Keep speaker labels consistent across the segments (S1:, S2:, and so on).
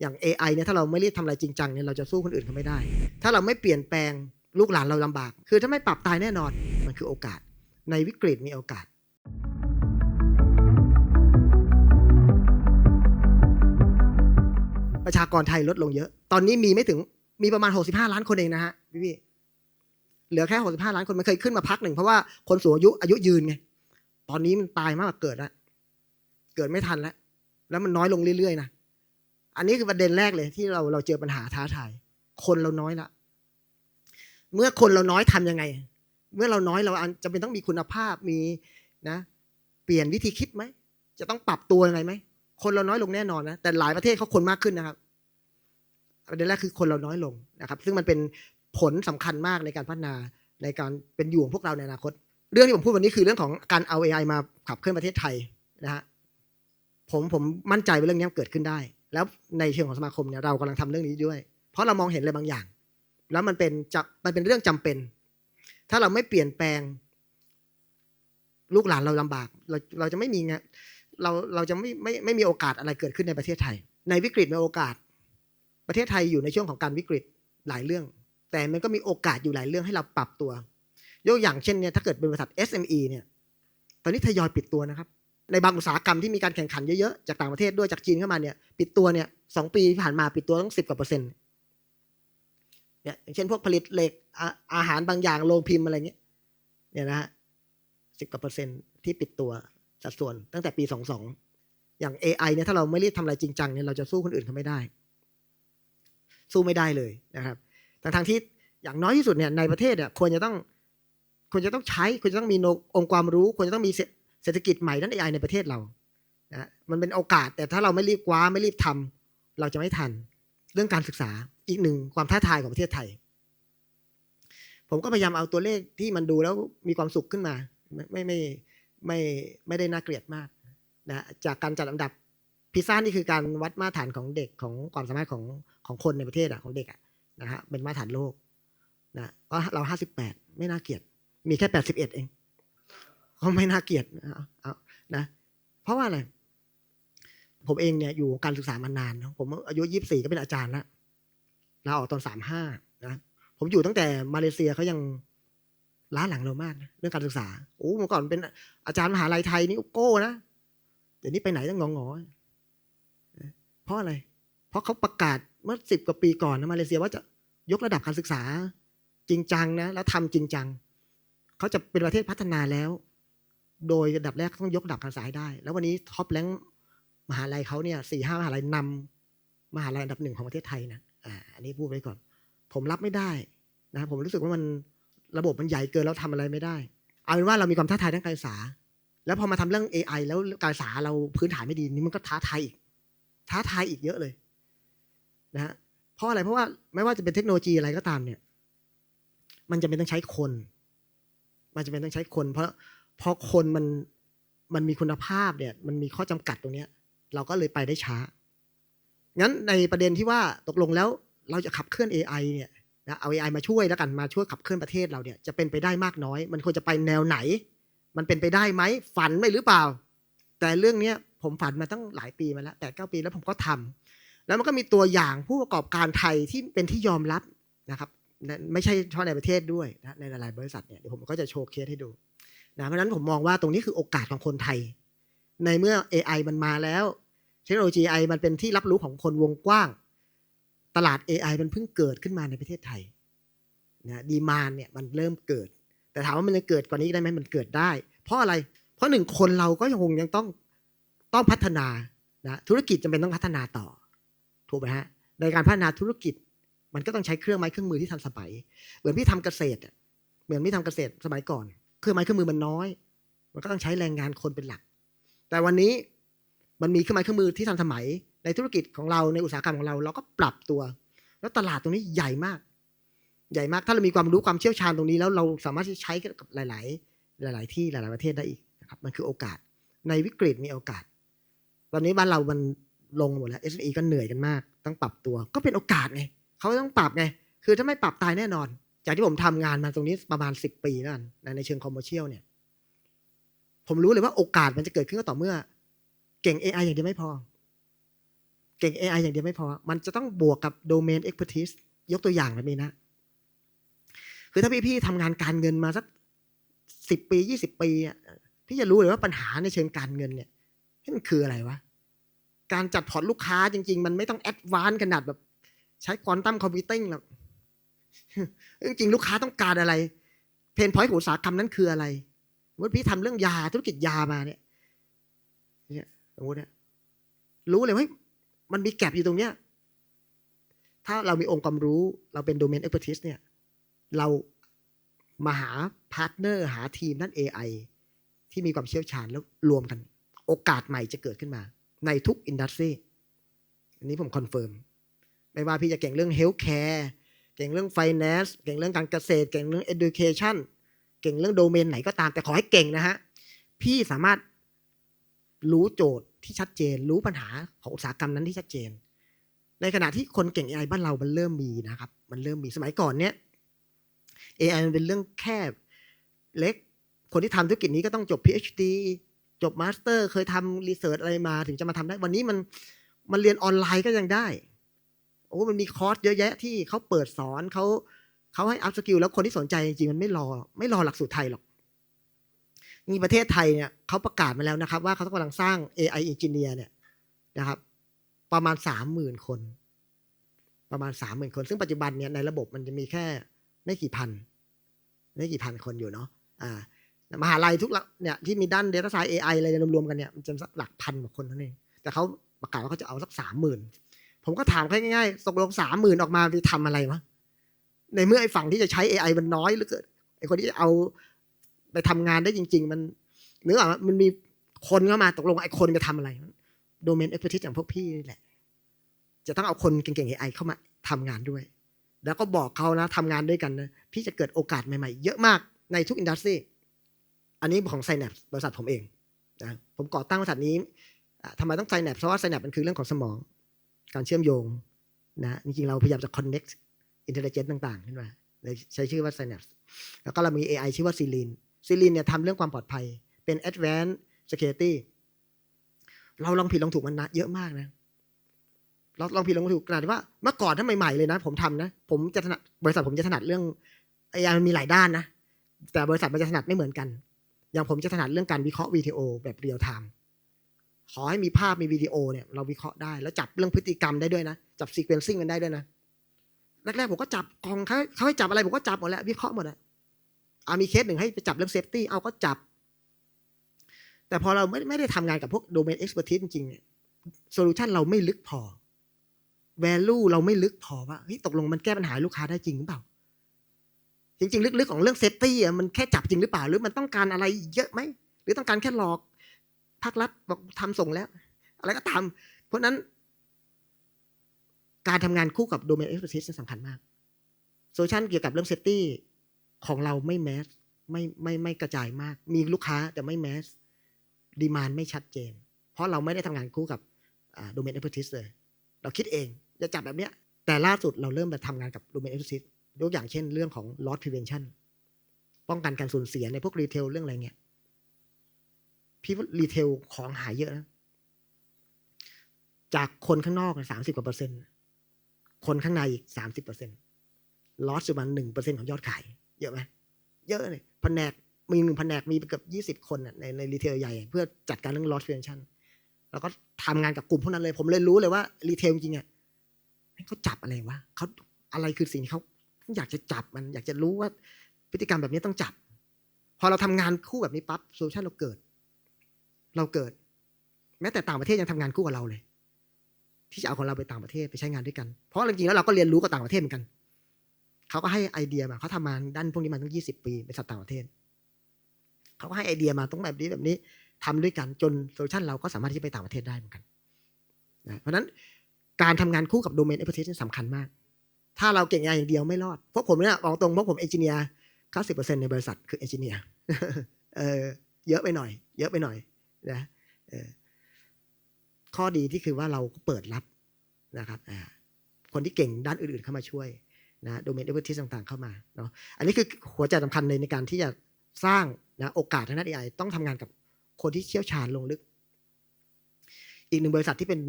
S1: อย่าง AI เนี่ยถ้าเราไม่รีบทำอะไรจริงจังเนี่ยเราจะสู้คนอื่นเขาไม่ได้ ถ้าเราไม่เปลี่ยนแปลงลูกหลานเราลำบาก คือถ้าไม่ปรับตายแน่นอนมันคือโอกาส ในวิกฤตมีโอกาสประชากรไทยลดลงเยอะ ตอนนี้มีไม่ถึง มีประมาณ 65 ล้านคนเองนะฮะพี่พี่ เหลือแค่ 65 ล้านคน มันเคยขึ้นมาพักหนึ่งเพราะว่าคนสูงอายุอายุยืนไง ตอนนี้มันตายมากกว่าเกิดแล้ว เกิดไม่ทันแล้ว แล้วมันน้อยลงเรื่อยๆนะ อันนี้คือประเด็นแรกเลยที่เราเราเจอปัญหาท้าทาย คนเราน้อยละ เมื่อคนเราน้อยทำยังไง เมื่อเราน้อยเราจำเป็นต้องมีคุณภาพมีนะ เปลี่ยนวิธีคิดไหม จะต้องปรับตัวยังไงไหม คนเราน้อยลงแน่นอนนะ แต่หลายประเทศเขาคนมากขึ้นนะครับ ประเด็นแรกคือคนเราน้อยลงนะครับ ซึ่งมันเป็นผลสำคัญมากในการพัฒนาในการเป็นอยู่ของพวกเราในอนาคต เรื่องที่ผมพูดวันนี้คือเรื่องของการเอา AI มาขับเคลื่อนประเทศไทยนะฮะผมผมมั่นใจว่าเรื่องนี้เกิดขึ้นได้ แล้วในเชิงของสมาคมเนี่ยเรากำลังทำเรื่องนี้ด้วย เพราะเรามองเห็นอะไรบางอย่าง แล้วมันเป็นจะมันเป็นเรื่องจำเป็น ถ้าเราไม่เปลี่ยนแปลง ลูกหลานเราลำบาก เราเราจะไม่มีงาเราเราจะไม่ไม่ไม่มีโอกาสอะไรเกิดขึ้นในประเทศไทย ในวิกฤตมีโอกาส ประเทศไทยอยู่ในช่วงของการวิกฤตหลายเรื่อง แต่มันก็มีโอกาสอยู่หลายเรื่องให้เราปรับตัวยกอย่างเช่นเนี่ยถ้าเกิดเป็นบริษัท SME เนี่ย ตอนนี้ทยอยปิดตัวนะครับ ในบางอุตสาหกรรมที่มีการแข่งขันเยอะๆ จากต่างประเทศด้วยจากจีนเข้ามาเนี่ย ปิดตัวเนี่ยสองปีที่ผ่านมาปิดตัวต้งสิบกว่าเปอร์เซ็นต์เนี่ยอย่างเช่นพวกผลิตเหล็กอาอาหารบางอย่างโรงพิมพ์อะไรเงี้ยเนี่ยนะฮะสิบกว่าเปอร์เซ็นต์ที่ปิดตัวสัดส่วนตั้งแต่ปีสองสองอย่าง AI เนี่ยถ้าเราไม่รีบทำอะไรจริงจังเนี่ยเราจะสู้คนอื่นเขาไม่ได้ สู้ไม่ได้เลยนะครับทั้งทางที่อย่างน้อยที่สุดเนี่ยในประเทศเนี่ยควรจะต้องควรจะต้องใช้ควรจะต้องมีองค์ความรู้ควรจะต้องมี เศรษฐกิจใหม่ด้าน AI ในประเทศเรานะมันเป็นโอกาสแต่ถ้าเราไม่รีบคว้าไม่รีบทำเราจะไม่ทัน เรื่องการศึกษาอีกหนึ่งความท้าทายของประเทศไทย ผมก็พยายามเอาตัวเลขที่มันดูแล้วมีความสุขขึ้นมาไม่ไม่ไม่ไม่ไม่ได้น่าเกลียดมากนะจากการจัดอันดับพิซซ่านี่คือการวัดมาตรฐานของเด็กของความสามารถของของคนในประเทศอะของเด็กอะนะฮะเป็นมาตรฐานโลกนะก็เราห้าสิบแปดไม่น่าเกลียด มีแค่แปดสิบเอ็ดเอง ก็ไม่น่าเกลียดเอาเอานะ เพราะว่าอะไร ผมเองเนี่ยอยู่การศึกษามานานนะผมอายุยี่สิบสี่ก็เป็นอาจารย์แล้วลาออกตอนสามห้านะผมอยู่ตั้งแต่มาเลเซียเขายังล้าหลังเรามากนะเรื่องการศึกษาโอ้เมื่อก่อนเป็นอาจารย์มหาลัยไทยนี่โก้นะเดี๋ยวนี้ไปไหนต้องงองอเพราะอะไร เพราะเขาประกาศเมื่อสิบกว่าปีก่อนนะมาเลเซียว่าจะยกระดับการศึกษาจริงจังนะแล้วทำจริงจังเขาจะเป็นประเทศพัฒนาแล้ว โดยระดับแรกต้องยกดับการศึกษาให้ได้ แล้ววันนี้ท็อปแรงมหาลัยเขาเนี่ยสี่ห้ามหาลัยนำมหาลัยอันดับหนึ่งของประเทศไทยนะอ่าอันนี้พูดไว้ก่อน ผมรับไม่ได้นะผมรู้สึกว่ามันระบบมันใหญ่เกินแล้วทำอะไรไม่ได้ เอาเป็นว่าเรามีความท้าทายด้านการศึกษา แล้วพอมาทำเรื่อง AI แล้วการศึกษาเราพื้นฐานไม่ดีนี่มันก็ท้าทายอีก ท้าทายอีกเยอะเลยนะฮะเพราะอะไรเพราะว่าไม่ว่าจะเป็นเทคโนโลยีอะไรก็ตามเนี่ย มันจะเป็นต้องใช้คน มันจะเป็นต้องใช้คน เพราะ พราะคนมันมันมีคุณภาพเนี่ย มันมีข้อจำกัดตรงเนี้ย เราก็เลยไปได้ช้า งั้นในประเด็นที่ว่าตกลงแล้วเราจะขับเคลื่อน AI เนี่ยนะเอา AI มาช่วยแล้วกันมาช่วยขับเคลื่อนประเทศเราเนี่ยจะเป็นไปได้มากน้อย มันควรจะไปแนวไหน มันเป็นไปได้ไหมฝันไม่หรือเปล่า แต่เรื่องเนี้ยผมฝันมาตั้งหลายปีมาแล้วแปดเก้าปีแล้วผมก็ทำแล้วมันก็มีตัวอย่างผู้ประกอบการไทยที่เป็นที่ยอมรับนะครับ ไม่ใช่เฉพาะในประเทศด้วยนะในหลายๆบริษัทเนี่ยเดี๋ยวผมก็จะโชว์เคสให้ดู นะเพราะนั้นผมมองว่าตรงนี้คือโอกาสของคนไทย ในเมื่อ AI มันมาแล้ว เทคโนโลยี AI มันเป็นที่รับรู้ของคนวงกว้าง ตลาด AI มันเพิ่งเกิดขึ้นมาในประเทศไทยนะดีมานเนี่ยมันเริ่มเกิด แต่ถามว่ามันจะเกิดกว่านี้ได้ไหมมันเกิดได้ เพราะอะไร เพราะหนึ่งคนเราก็ยังคงยังต้องต้องพัฒนานะธุรกิจจำเป็นต้องพัฒนาต่อ ถูกไหมฮะในการพัฒนาธุรกิจมันก็ต้องใช้เครื่องไม้เครื่องมือที่ทันสมัย เหมือนพี่ทำเกษตรเหมือนพี่ทำเกษตรสมัยก่อน เครื่องไม้เครื่องมือมันน้อย มันก็ต้องใช้แรงงานคนเป็นหลัก แต่วันนี้มันมีเครื่องไม้เครื่องมือที่ทันสมัย ในธุรกิจของเราในอุตสาหกรรมของเราเราก็ปรับตัว แล้วตลาดตรงนี้ใหญ่มาก ใหญ่มากถ้าเรามีความรู้ความเชี่ยวชาญตรงนี้ แล้วเราสามารถที่ใช้กับหลาย ๆ หลาย ๆ ที่หลาย ๆ ประเทศได้อีกนะครับมันคือโอกาส ในวิกฤตมีโอกาส ตอนนี้บ้านเรามันลงหมดแล้ว SME ก็เหนื่อยกันมาก ต้องปรับตัวก็เป็นโอกาสไงเขาต้องปรับไงคือถ้าไม่ปรับตายแน่นอน จากที่ผมทำงานมาตรงนี้ประมาณสิบปีแล้วกันในเชิงคอมเมอร์เชียลเนี่ย ผมรู้เลยว่าโอกาสมันจะเกิดขึ้นก็ต่อเมื่อ เก่ง AI อย่างเดียวไม่พอ เก่ง AI อย่างเดียวไม่พอ มันจะต้องบวกกับ domain expertise ยกตัวอย่างแบบนี้นะ คือถ้าพี่ๆทำงานการเงินมาสักสิบปียี่สิบปีพี่จะรู้เลยว่าปัญหาในเชิงการเงินเนี่ยมันคืออะไรวะการจัดพอร์ตลูกค้าจริง ๆ มันไม่ต้องแอดวานซ์ขนาดแบบ ใช้ควอนตัมคอมพิวติ้งหรอก จริงลูกค้าต้องการอะไร เพนพอยต์ของอุตสาหกรรมนั้นคืออะไรสมมติพี่ทำเรื่องยาธุรกิจยามาเนี่ยเนี่ยสมมติเนี่ยรู้เลยว่ามันมีแกลบอยู่ตรงเนี้ย ถ้าเรามีองค์ความรู้เราเป็นโดเมนเอ็กเพรสเนี่ย เรามาหาพาร์ทเนอร์หาทีมด้าน AI ที่มีความเชี่ยวชาญแล้วรวมกัน โอกาสใหม่จะเกิดขึ้นมา ในทุกอินดัสทรีอันนี้ผมคอนเฟิร์ม ไม่ว่าพี่จะเก่งเรื่องเฮลท์แคร์ เก่งเรื่องไฟแนนซ์เก่งเรื่องการเกษตร เก่งเรื่อง education เก่งเรื่องโดเมนไหนก็ตาม แต่ขอให้เก่งนะฮะ พี่สามารถรู้โจทย์ที่ชัดเจน รู้ปัญหาของอุตสาหกรรมนั้นที่ชัดเจน ในขณะที่คนเก่ง AI บ้านเรามันเริ่มมีนะครับ มันเริ่มมีสมัยก่อนเนี้ย AI มันเป็นเรื่องแคบเล็ก คนที่ทำธุรกิจนี้ก็ต้องจบ PhD จบมาสเตอร์ เคยทำรีเสิร์ชอะไรมาถึงจะมาทำได้ วันนี้มันมันเรียนออนไลน์ก็ยังได้ โอ้มันมีคอร์สเยอะแยะที่เขาเปิดสอนเขาเขาให้อัพสกิลแล้วคนที่สนใจจริงๆมันไม่รอ ไม่รอหลักสูตรไทยหรอกมีประเทศไทยเนี่ยเขาประกาศมาแล้วนะครับ ว่าเขากำลังสร้าง AI engineer เนี่ยนะครับ ประมาณสามหมื่นคน ประมาณสามหมื่นคน ซึ่งปัจจุบันเนี่ยในระบบมันจะมีแค่ไม่กี่พัน ไม่กี่พันคนอยู่เนาะอ่ามหาลัยทุกเนี่ยที่มีด้าน Data Science AI อะไรรวมๆกันเนี่ยมันจะสักหลักพันกว่าคนเท่านั้นเองแต่เขาประกาศว่าเขาจะเอาสักสามหมื่น ผมก็ถามแค่ง่ายๆตกลงสามหมื่นออกมาไปทำอะไรวะในเมื่อไอ้ฝั่งที่จะใช้ AI มันน้อยเหลือเกินไอ้คนที่จะเอาไปทำงานได้จริง ๆ มันเนื้ออกมันมีคนเข้ามาตกลงไอ้คนจะทำอะไรโดเมนเอ็กซ์เพรสอย่างพวกพี่นี่แหละ จะต้องเอาคนเก่งๆ AI เข้ามาทำงานด้วย แล้วก็บอกเขานะทำงานด้วยกันนะพี่จะเกิดโอกาสใหม่ๆ เยอะมากในทุกอินดัสทรีอันนี้ของ s y n a p บริษัทผมเองนะผมก่อตั้งบริษัทนี้ทำไมต้อง s y n a p เพราะว่า s y n a p มันคือเรื่องของสมอง การเชื่อมโยงนะจริงๆเราพยายามจะ connect intelligence ต่างๆขึ้นมาเลยใช้ชื่อว่า s y n a p แล้วก็เรามี AI ชื่อว่า s e l i n s e l i n เนี่ยทำเรื่องความปลอดภัยเป็น advanced security เราลองผิดลองถูกมันนะเยอะมากนะ เราลองผิดลองถูกขนาดที่ว่าเมื่อก่อนถ้าใหม่ๆเลยนะ ผมทำนะ ผมจะถนัดบริษัทผมจะถนัดเรื่องไอ้ยามันมีหลายด้านนะ แต่บริษัทมันจะถนัดไม่เหมือนกัน อย่างผมจะถนัดเรื่องการวิเคราะห์วิดีโอแบบเรียลไทม์ ขอให้มีภาพมีวิดีโอเนี่ยเราวิเคราะห์ได้แล้วจับเรื่องพฤติกรรมได้ด้วยนะ จับซีเควนซิ่งกันได้ด้วยนะแรกๆผมก็จับกองเขาเขาให้จับอะไรผมก็จับหมดแล้ววิเคราะห์หมดแล้วอามีเคสหนึ่งให้ไปจับเรื่องเซฟตี้เอาก็จับ แต่พอเราไม่ไม่ได้ทำงานกับพวกโดเมนเอ็กซ์เพรสจริงๆเนี่ยโซลูชันเราไม่ลึกพอ value เราไม่ลึกพอว่าเฮ้ยตกลงมันแก้ปัญหาลูกค้าได้จริงหรือเปล่า จริง ๆ ลึกๆของเรื่องเซฟตี้อะมันแค่จับจริงหรือเปล่า หรือมันต้องการอะไรเยอะไหม หรือต้องการแค่หลอก ภาครัฐบอกทำส่งแล้ว อะไรก็ตาม เพราะนั้น การทำงานคู่กับ domain expertise สำคัญมากโซลูชันเกี่ยวกับเรื่องเซฟตี้ของเราไม่แมสไม่ไม่ไม่กระจายมาก มีลูกค้าแต่ไม่แมสดีมานไม่ชัดเจน เพราะเราไม่ได้ทำงานคู่กับโดเมนเอ็กซ์เพรสเลย เราคิดเองจะจับแบบเนี้ย แต่ล่าสุดเราเริ่มมาทำงานกับ Domain e x p e r t i s e ยกอย่างเช่นเรื่องของ loss prevention ป้องกันการสูญเสียในพวกรีเทลเรื่องอะไรเงี้ย พี่ว่ารีเทลของหายเยอะนะจากคนข้างนอกสามสิบกว่าเปอร์เซ็นต์ คนข้างในอีกสามสิบเปอร์เซ็นต์ลอสประมาณหนึ่งเปอร์เซ็นของยอดขาย เยอะไหมเยอะเลยแผนกมีหนึ่งแผนกมีเกือบยี่สิบคนในในรีเทลใหญ่ เพื่อจัดการเรื่อง loss prevention แล้วก็ทำงานกับกลุ่มพวกนั้นเลย ผมเลยรู้เลยว่ารีเทลจริงอะเขาจับอะไรวะเขาอะไรคือสิ่งที่เขาอยากจะจับมันอยากจะรู้ว่าพฤติกรรมแบบนี้ต้องจับ พอเราทำงานคู่แบบนี้ปั๊บโซลูชันเราเกิด เราเกิด แม้แต่ต่างประเทศยังทำงานคู่กับเราเลย ที่จะเอาของเราไปต่างประเทศไปใช้งานด้วยกัน เพราะจริงๆแล้วเราก็เรียนรู้กับต่างประเทศเหมือนกันเขาก็ให้ไอเดียมาเขาทำมานด้านพวกนี้มาตั้งยี่สิบปีบริษัทต่างประเทศเขาก็ให้ไอเดียมาต้องแบบนี้แบบนี้ทำด้วยกันจนโซลูชันเราก็สามารถที่จะไปต่างประเทศได้เหมือนกันนะเพราะฉะนั้นการทำงานคู่กับโดเมนเอ็กซ์เพรสสำคัญมาก ถ้าเราเก่งงานอย่างเดียวไม่รอด เพวกผมเนี่ยบอกตรงพวกผมเอนจิเนียร์เก้าสิบเปอร์เซ็นในบริษัทคือเอนจิเนียร์เออเยอะไปหน่อย เยอะไปหน่อย นะข้อดีที่คือว่าเราเปิดรับนะครับคนที่เก่งด้านอื่นๆเข้ามาช่วยนะโดเมนเอ็กซ์เพรสต่าง ๆเข้ามาเนาะอันนี้คือหัวใจสำคัญเลยในการที่จะสร้างนะโอกาสทางด้าน AI ต้องทำงานกับคนที่เชี่ยวชาญลงลึก อีกหนึ่งบริษัทที่เป็น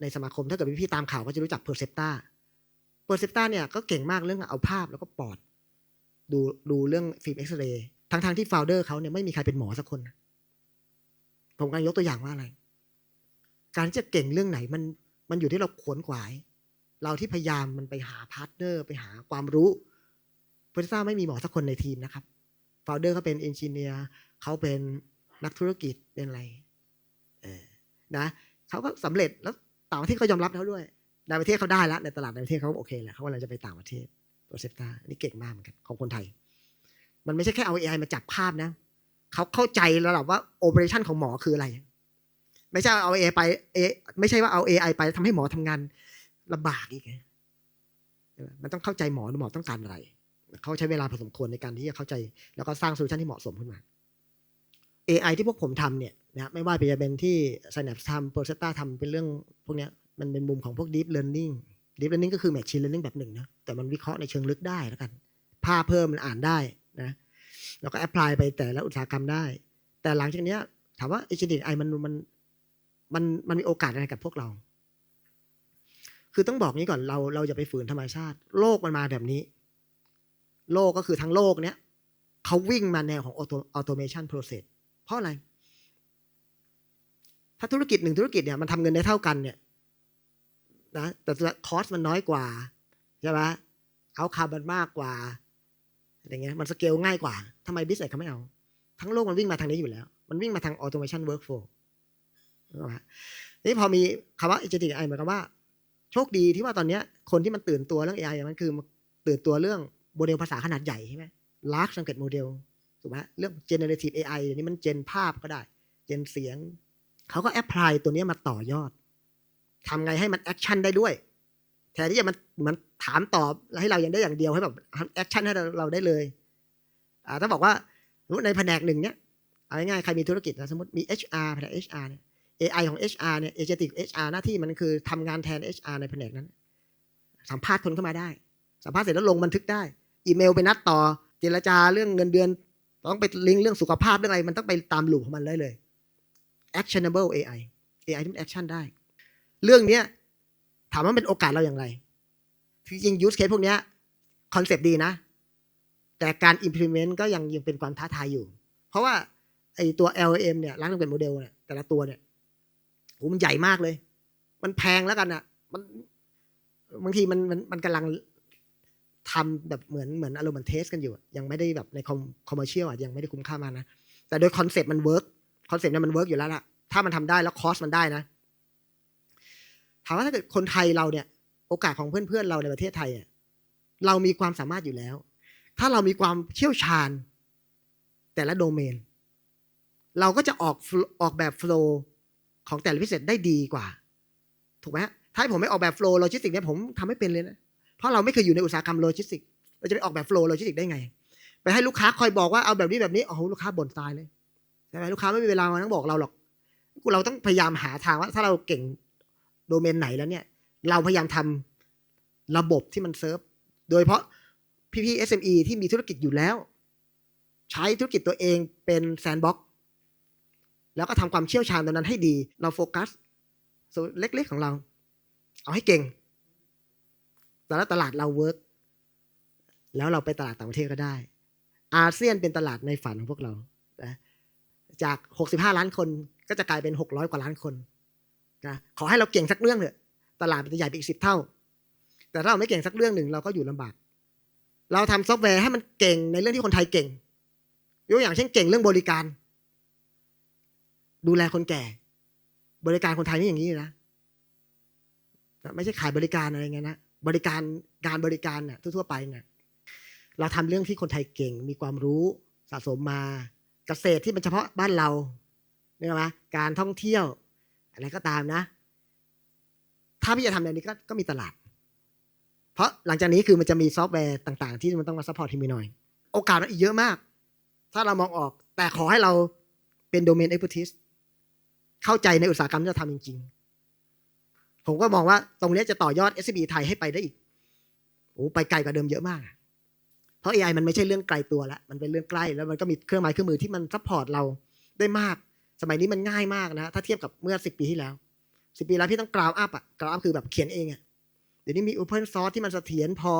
S1: ในสมาคมถ้าเกิดพี่ๆตามข่าวก็จะรู้จักเพอร์เซปตาเพอร์เซปตาเนี่ยก็เก่งมากเรื่องเอาภาพแล้วก็ปอด ดูดูเรื่องฟิล์มเอ็กซเรย์ทั้งทางๆที่โฟลเดอร์เขาเนี่ยไม่มีใครเป็นหมอสักคนนะ ผมกำลังยกตัวอย่างว่าอะไร การที่จะเก่งเรื่องไหนมันมันอยู่ที่เราขวนขวาย เราที่พยายามมันไปหาพาร์ทเนอร์ไปหาความรู้เพอร์เซปตาไม่มีหมอสักคนในทีมนะครับโฟลเดอร์เขาเป็นเอนจิเนียร์เขาเป็นนักธุรกิจเป็นอะไรเออนะเขาก็สำเร็จแล้วต่างประเทศเขายอมรับเขาด้วยในประเทศเขาได้แล้วในตลาดในประเทศเขาโอเคแหละเขากำลังจะไปต่างประเทศโปรเซปตาอันนี้เก่งมากเหมือนกันของคนไทย มันไม่ใช่แค่เอา AI มาจับภาพนะ เขาเข้าใจระดับว่าโอเปอเรชันของหมอคืออะไร ไม่ใช่เอา AI ไปเอไม่ใช่ว่าเอา AI ไอไปทำให้หมอทำงานลำบากอีกมันต้องเข้าใจหมอหมอต้องการอะไร เขาใช้เวลาพอสมควรในการที่จะเข้าใจ แล้วก็สร้างโซลูชันที่เหมาะสมขึ้นมา AI ที่พวกผมทำเนี่ยนะไม่ว่าจะเป็นที่ Synapse ทำ p r o s e t a ทำเป็นเรื่องพวกนี้มันเป็นมุมของพวก Deep Learning Deep Learning ก็คือ Machine Learning แบบหนึ่งนะแต่มันวิเคราะห์ในเชิงลึกได้แล้วกันภาพเพิ่มมันอ่านได้ แล้วก็แอพพลายไปแต่ละอุตสาหกรรมได้ แต่หลังจากเนี้ย ถามว่า Agentic AI มันมันมันมันมีโอกาสอะไรกับพวกเรา คือต้องบอกนี้ก่อนเราเราจะไปฝืนธรรมชาติ โลกมันมาแบบนี้ โลกก็คือทั้งโลกเนี้ยเขาวิ่งมาแนวของ auto- automation process เพราะอะไร ถ้าธุรกิจหนึ่งธุรกิจเนี่ยมันทำเงินได้เท่ากันเนี่ยนะแต่คอสมันน้อยกว่าใช่ไหมเอาคามันมากกว่า อะไรเงี้ยมันสเกลง่ายกว่าทำไมบิสเนสเขาไม่เอา ทั้งโลกมันวิ่งมาทางนี้อยู่แล้ว มันวิ่งมาทาง automation workflow นึกออกไหมนี่พอมีคำว่า agentic AI หมายความว่า โชคดีที่ว่าตอนเนี้ยคนที่มันตื่นตัวเรื่อง AI มันคือตื่นตัวเรื่องโมเดลภาษาขนาดใหญ่ใช่ไหม large language model ถูกไหมเรื่อง generative AI เดี๋ยวนี้มันเจนภาพก็ได้ เจนเสียง เขาก็แอพพลายตัวนี้มาต่อยอดทำไงให้มันแอคชั่นได้ด้วย แทนที่จะมันมันถามตอบแล้วให้เรายังได้อย่างเดียวให้แบบแอคชั่นให้เราได้เลยอ่าถ้าบอกว่าในแผนกหนึ่งเนี้ยเอาง่ายๆใครมีธุรกิจนะสมมติมี HR แผนก HR เนี่ย AI ของ HR เนี่ย agentic HR หน้าที่มันคือทำงานแทน HR ในแผนกนั้น สัมภาษณ์คนเข้ามาได้ สัมภาษณ์เสร็จแล้วลงบันทึกได้ อีเมลไปนัดต่อ เจรจาเรื่องเงินเดือน ต้องไปลิงก์เรื่องสุขภาพเรื่องอะไร มันต้องไปตามหลูปของมันเลยเลย actionable AI AI ที่มัน action ได้ เรื่องเนี้ย ถามว่าเป็นโอกาสเราอย่างไรที่จริง use case พวกนี้คอนเซปต์ดีนะ แต่การ implement ก็ยังยังเป็นความท้าทายอยู่ เพราะว่าไอตัว LM เนี่ยร้านเป็นโมเดลเนี่ยแต่ละตัวเนี่ยโหมันใหญ่มากเลย มันแพงแล้วกันอะ มันบางทีมันมันมันกำลังทำแบบเหมือนเหมือนอารมณ์เหมือนเทสกันอยู่ ยังไม่ได้แบบในคอมคอมเมอร์เชียลอะยังไม่ได้คุ้มค่ามานะ แต่โดยคอนเซปต์มันเวิร์กคอนเซปต์เนี่ยมันเวิร์กอยู่แล้วล่ะถ้ามันทำได้แล้วคอสมันได้นะ ถามว่าถ้าเกิดคนไทยเราเนี่ย โอกาสของเพื่อนๆเราในประเทศไทยเนี่ยเรามีความสามารถอยู่แล้ว ถ้าเรามีความเชี่ยวชาญ แต่ละโดเมน เราก็จะออกออกแบบโฟล์ของแต่ละพิเศษได้ดีกว่า ถูกไหมถ้าผมไม่ออกแบบโฟล์โลจิสติกเนี่ยผมทำไม่เป็นเลยนะเพราะเราไม่เคยอยู่ในอุตสาหกรรมโลจิสติกเราจะไปออกแบบโฟล์โลจิสติกได้ไง ไปให้ลูกค้าคอยบอกว่าเอาแบบนี้แบบนี้โอ้โหลูกค้าบ่นตายเลยใช่ไหมลูกค้าไม่มีเวลามานั่งบอกเราหรอกเราต้องพยายามหาทางว่าถ้าเราเก่ง โดเมนไหนแล้วเนี่ย เราพยายามทำระบบที่มันเซิร์ฟ โดยเฉพาะพี่ๆ SME ที่มีธุรกิจอยู่แล้ว ใช้ธุรกิจตัวเองเป็นแซนด์บ็อกแล้วก็ทำความเชี่ยวชาญตรงนั้นให้ดี เราโฟกัสส่วนเล็กๆของเรา เอาให้เก่ง แต่ละตลาดเราเวิร์กแล้วเราไปตลาดต่างประเทศก็ได้ อาเซียนเป็นตลาดในฝันของพวกเรานะจาก 65 ล้านคนก็จะกลายเป็น 600 กว่าล้านคน นะขอให้เราเก่งสักเรื่องเถอะตลาดมันจะใหญ่ไปอีกสิบเท่า แต่ถ้าเราไม่เก่งสักเรื่องหนึ่งเราก็อยู่ลำบาก เราทำซอฟต์แวร์ให้มันเก่งในเรื่องที่คนไทยเก่งยกอย่างเช่นเก่งเรื่องบริการ ดูแลคนแก่ บริการคนไทยนี่อย่างนี้นะไม่ใช่ขายบริการอะไรเงี้ยนะบริการการบริการเนี่ยทั่วๆไปเนี่ยเราทำเรื่องที่คนไทยเก่ง มีความรู้สะสมมาเกษตรที่เป็นเฉพาะบ้านเราเนี่ยไหมการท่องเที่ยว อะไรก็ตามนะ ถ้าพี่จะทำแบบนี้ก็ก็มีตลาด เพราะหลังจากนี้คือมันจะมีซอฟต์แวร์ต่างๆ ที่มันต้องมาซัพพอร์ตทีมหน่อย โอกาสมันอีกเยอะมาก ถ้าเรามองออกแต่ขอให้เราเป็นโดเมนเอ็กซ์ t ิสเข้าใจในอุตสาหกรรมที่เราทำจริง ๆ ผมก็มองว่าตรงนี้จะต่อยอด s อ b ไทยให้ไปได้อีกโอ้ไปไกลกว่าเดิมเยอะมาก เพราะ AI มันไม่ใช่เรื่องไกลตัวแล้ว มันเป็นเรื่องใกล้ แล้วมันก็มีเครื่องไม้เครื่องมือที่มันซัพพอร์ตเราได้มาก สมัยนี้มันง่ายมากนะ ถ้าเทียบกับเมื่อสิบปีที่แล้วสิบปีแล้วพี่ต้องกราวอัพอะกราวอัพคือแบบเขียนเองอะเดี๋ยวนี้มี Open Source ที่มันเสถียรพอ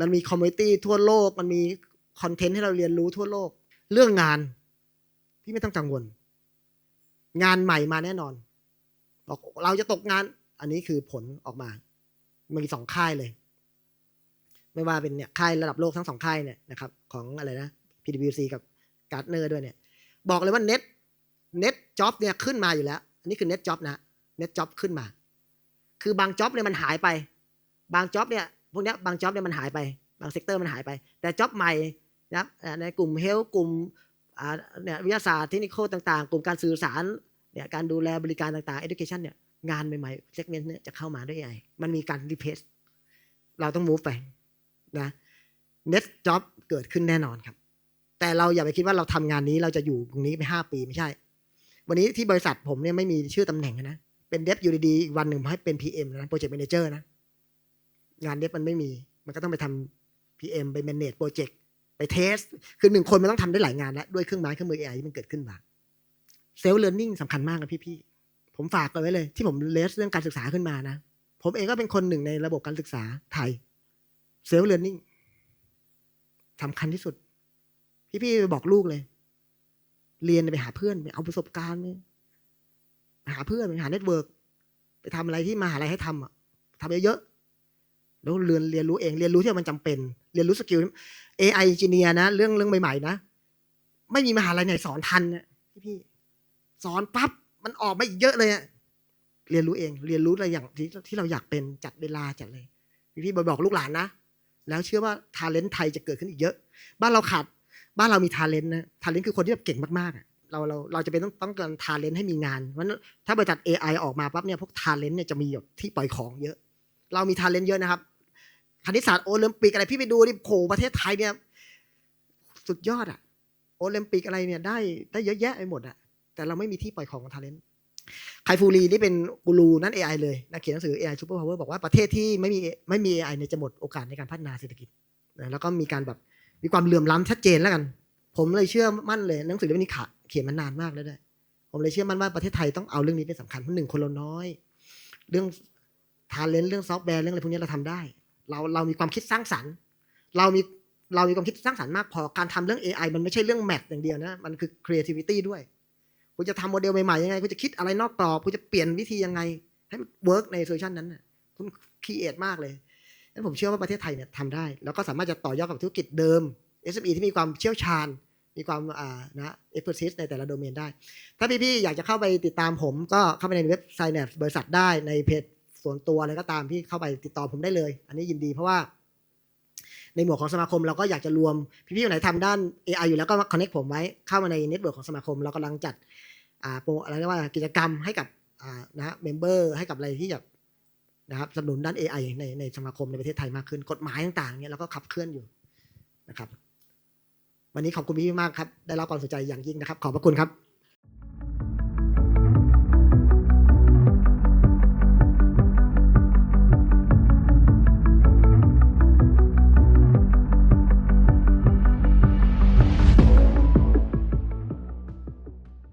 S1: มันมีคอมมูนิตี้ทั่วโลก มันมีคอนเทนต์ให้เราเรียนรู้ทั่วโลก เรื่องงาน พี่ไม่ต้องกังวล งานใหม่มาแน่นอนบอกเราจะตกงาน อันนี้คือผลออกมามันมีสองค่ายเลย ไม่ว่าเป็นเนี่ยค่ายระดับโลกทั้งสองค่ายเนี่ยนะครับ ของอะไรนะ PwC กับ Gartner ด้วยเนี่ย บอกเลยว่า net net job เนี่ยขึ้นมาอยู่แล้ว อันนี้คือ net job นะ net job ขึ้นมา คือบาง job เนี่ยมันหายไป บาง job เนี่ยพวกนี้บาง job เนี่ยมันหายไป บางเซกเตอร์มันหายไป แต่ job ใหม่นะครับอ่าในกลุ่ม health กลุ่มเนี่ยวิทยาศาสตร์เทคนิคต่างๆ กลุ่มการสื่อสารเนี่ยการดูแลบริการต่างๆ education เนี่ยงานใหม่ๆ segment เนี่ยจะเข้ามาด้วย AI มันมีการ replace เราต้อง move ไปนะ net job เกิดขึ้นแน่นอนครับ แต่เราอย่าไปคิดว่าเราทำงานนี้เราจะอยู่ตรงนี้ไปห้าปีไม่ใช่ วันนี้ที่บริษัทผมเนี่ยไม่มีชื่อตำแหน่งนะ เป็นเดฟอยู่ดีๆอีกวันหนึ่งให้เป็น PM นะโปรเจกต์ a ม a นเจอร์นะ งานเดฟมันไม่มี มันก็ต้องไปทำ PM ไป manage โปรเจกต์ไปเทส คือหนึ่งคนมันต้องทำได้หลายงานแล้วด้วยเครื่องไม้เครื่องมือ AI ที่มันเกิดขึ้นมาเซลล์เร์ n นิ่งสำคัญมากนะพี่ๆผมฝากเอาไว้เลย ที่ผมเลสเรื่องการศึกษาขึ้นมานะ ผมเองก็เป็นคนหนึ่งในระบบการศึกษาไทยเซลล์เร์ n นิ่งสำคัญที่สุด พี่ๆไปบอกลูกเลย เรียนไปหาเพื่อนไปเอาประสบการณ์ไปหาเพื่อนไปหาเน็ตเวิร์กไปทำอะไรที่มาหาลัยให้ทำอะทำเยอะๆแล้วเรียนเรียนรู้เองเรียนรู้ที่มันจำเป็น เรียนรู้สกิล AI engineer นะ เรื่องเรื่องใหม่ๆนะไม่มีมหาลัยไหนสอนทันนะพี่ๆสอนปั๊บมันออกมาอีกเยอะเลยอะเรียนรู้เอง เรียนรู้อะไรอย่างที่ที่เราอยากเป็นจัดเวลาจัดเลยพี่ๆบอกลูกหลานนะแล้วเชื่อว่าทาเลนต์ไทยจะเกิดขึ้นอีกเยอะ บ้านเราขาด บ้านเรามีทาเลนต์นะทาเลนต์คือคนที่แบบเก่งมากๆอะเราเราเราจะเป็นต้องต้องการทาเลนต์ให้มีงานเพราะฉะนั้นถ้าบริษัท AI ออกมาปั๊บเนี่ยพวกทาเลนต์เนี่ยจะมีแบบที่ปล่อยของเยอะ เรามีทาเลนต์เยอะนะครับคณิตศาสตร์โอลิมปิกอะไรพี่ไปดูดิโขประเทศไทยเนี่ย สุดยอดอะโอลิมปิกอะไรเนี่ยได้ได้เยอะแยะไปหมดอะแต่เราไม่มีที่ปล่อยของของทาเลนต์ไคฟูรีนี่เป็นกูรูนั่น AI เลยนักเขียนหนังสือ AI Super Power บอกว่าประเทศที่ไม่มีไม่มี AI เนี่ยจะหมดโอกาสในการพัฒนาเศรษฐกิจนะแล้วก็มีการแบบ มีความเหลื่อมล้ำชัดเจนแล้วกัน ผมเลยเชื่อมั่นเลยหนังสือเล่มนี้ขะเขียนมานานมากแล้วด้วยผมเลยเชื่อมั่นว่าประเทศไทยต้องเอาเรื่องนี้เป็นสำคัญเพราะหนึ่งคนเราน้อย เรื่องทาเลนต์เรื่องซอฟต์แวร์เรื่องอะไรพวกนี้เราทำได้ เราเรามีความคิดสร้างสรรค์ เรามีเรามีความคิดสร้างสรรค์มากพอการทำเรื่อง AI มันไม่ใช่เรื่องแมทอย่างเดียวนะ มันคือ creativity ด้วยคุณจะทำโมเดลใหม่ๆยังไงคุณจะคิดอะไรนอกกรอบคุณจะเปลี่ยนวิธียังไง ให้มันเวิร์กในโซลูชันนั้นคุณคีเอทมากเลย งั้นผมเชื่อว่าประเทศไทยเนี่ยทำได้ แล้วก็สามารถจะต่อยอดกับธุรกิจเดิม SME ที่มีความเชี่ยวชาญ มีความอ่านะ expertise ในแต่ละโดเมนได้ ถ้าพี่ๆอยากจะเข้าไปติดตามผม ก็เข้าไปในเว็บไซต์บริษัทได้ในเพจส่วนตัวอะไรก็ตามพี่เข้าไปติดต่อผมได้เลย อันนี้ยินดีเพราะว่า ในหมวดของสมาคมเราก็อยากจะรวมพี่ๆคนไหนทำด้าน AI อยู่แล้วก็มา connect ผมไว้เข้ามาในเน็ตเวิร์กของสมาคมเรากำลังจัดอ่าโปรอะไรเรียกว่ากิจกรรมให้กับอ่านะเมมเบอร์ให้กับอะไรที่แบบ นะครับสนับสนุนด้าน AI ในในสมาคมในประเทศไทยมากขึ้น กฎหมายต่างๆเนี่ยเราก็ขับเคลื่อนอยู่นะครับ วันนี้ขอบคุณพี่มากครับ ได้รับความสนใจอย่างยิ่งนะครับ ขอบพระคุณครับ